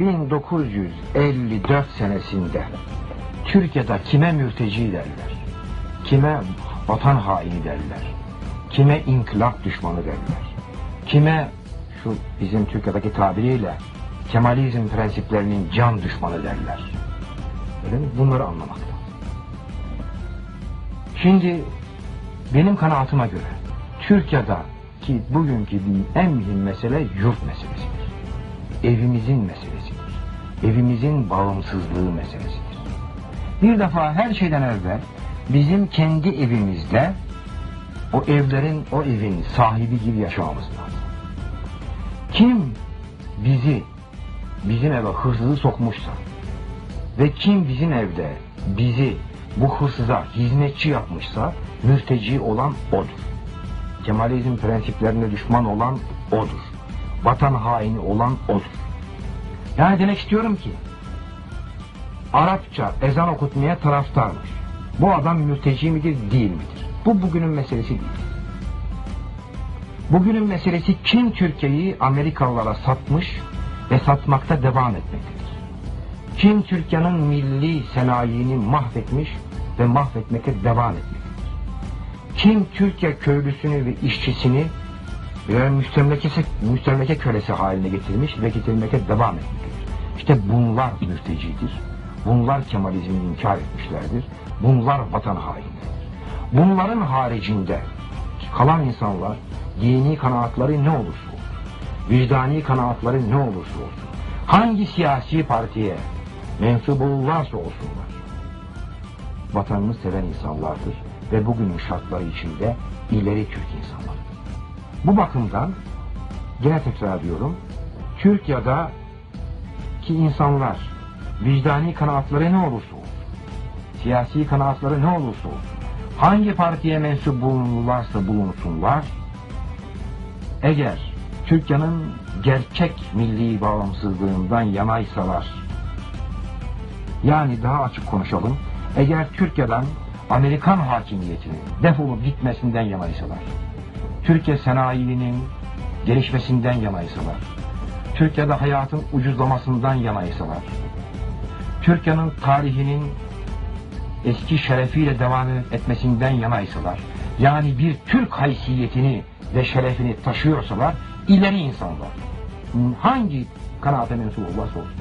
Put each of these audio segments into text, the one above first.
1954 senesinde Türkiye'de kime mürteci derler, kime vatan haini derler, kime inkılap düşmanı derler, kime şu bizim Türkiye'deki tabiriyle Kemalizm prensiplerinin can düşmanı derler. Öyle mi? Bunları anlamak. Şimdi benim kanaatime göre Türkiye'de ki bugünkü en mühim mesele yurt meselesidir. Evimizin meselesidir. Evimizin bağımsızlığı meselesidir. Bir defa her şeyden evvel bizim kendi evimizde o evlerin, o evin sahibi gibi yaşamamız lazım. Kim bizi bizim eve hırsızı sokmuşsa ve kim bizim evde bizi bu hırsıza hizmetçi yapmışsa mürteci olan odur. Kemalizm prensiplerine düşman olan odur. Vatan haini olan odur. Yani demek istiyorum ki Arapça ezan okutmaya taraftarmış. Bu adam mürteci midir değil midir? Bu bugünün meselesi değil. Bugünün meselesi kim Türkiye'yi Amerikalılara satmış ve satmakta devam etmektedir. Kim Türkiye'nin milli senayini mahvetmiş ve mahvetmekte devam etmektedir. Kim Türkiye köylüsünü ve işçisini ve müstemlekesi, müstemleke kölesi haline getirmiş ve getirmekte devam etmektedir. İşte bunlar mürtecidir. Bunlar Kemalizmi inkar etmişlerdir. Bunlar vatan hainleridir. Bunların haricinde kalan insanlar dini kanaatları ne olursa olsun, vicdani kanaatları ne olursa olsun, hangi siyasi partiye mensup olurlarsa olsunlar, vatanını seven insanlardır ve bugünün şartları içinde ileri Türk insanlarıdır. Bu bakımdan gene tekrar ediyorum, Türkiye'de ki insanlar vicdani kanaatları ne olursa olsun, siyasi kanaatları ne olursa olsun, hangi partiye mensup bulunurlarsa bulunsunlar, eğer Türkiye'nin gerçek milli bağımsızlığından yanaysalar, yani daha açık konuşalım, eğer Türkiye'den Amerikan hakimiyetinin defolup gitmesinden yanaysalar, Türkiye sanayinin gelişmesinden yanaysalar, Türkiye'de hayatın ucuzlamasından yanaysalar, Türkiye'nin tarihinin eski şerefiyle devam etmesinden yanaysalar, yani bir Türk haysiyetini ve şerefini taşıyorsalar, ileri insanlar. Hangi kanaate mensup olursa olsun.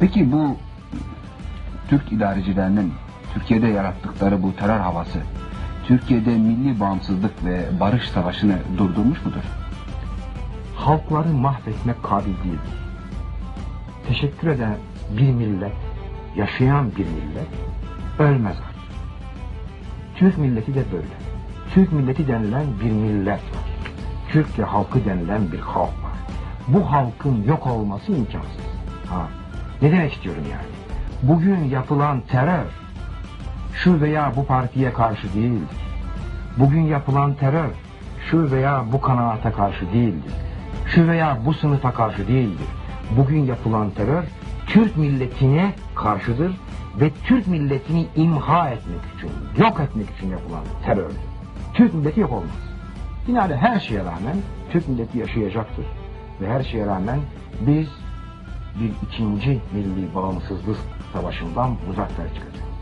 Peki bu Türk idarecilerinin Türkiye'de yarattıkları bu terör havası Türkiye'de milli bağımsızlık ve barış savaşını durdurmuş mudur? halkları mahvetmek kabil değildir. Teşekkür eden bir millet, yaşayan bir millet ölmez artık. Türk milleti de böyle. Türk milleti denilen bir millet var. Türkiye halkı denilen bir halk var. Bu halkın yok olması imkansız. Ha, ne demek istiyorum yani? Bugün yapılan terör şu veya bu partiye karşı değildir. Bugün yapılan terör şu veya bu kanaata karşı değildir. Şu veya bu sınıfa karşı değildir. Bugün yapılan terör Türk milletine karşıdır ve Türk milletini imha etmek için, yok etmek için yapılan terördür. Türk milleti yok olmaz. Binaenaleyh her şeye rağmen Türk milleti yaşayacaktır. Ve her şeye rağmen biz bir ikinci milli bağımsızlık savaşından muzaffer çıkacağız.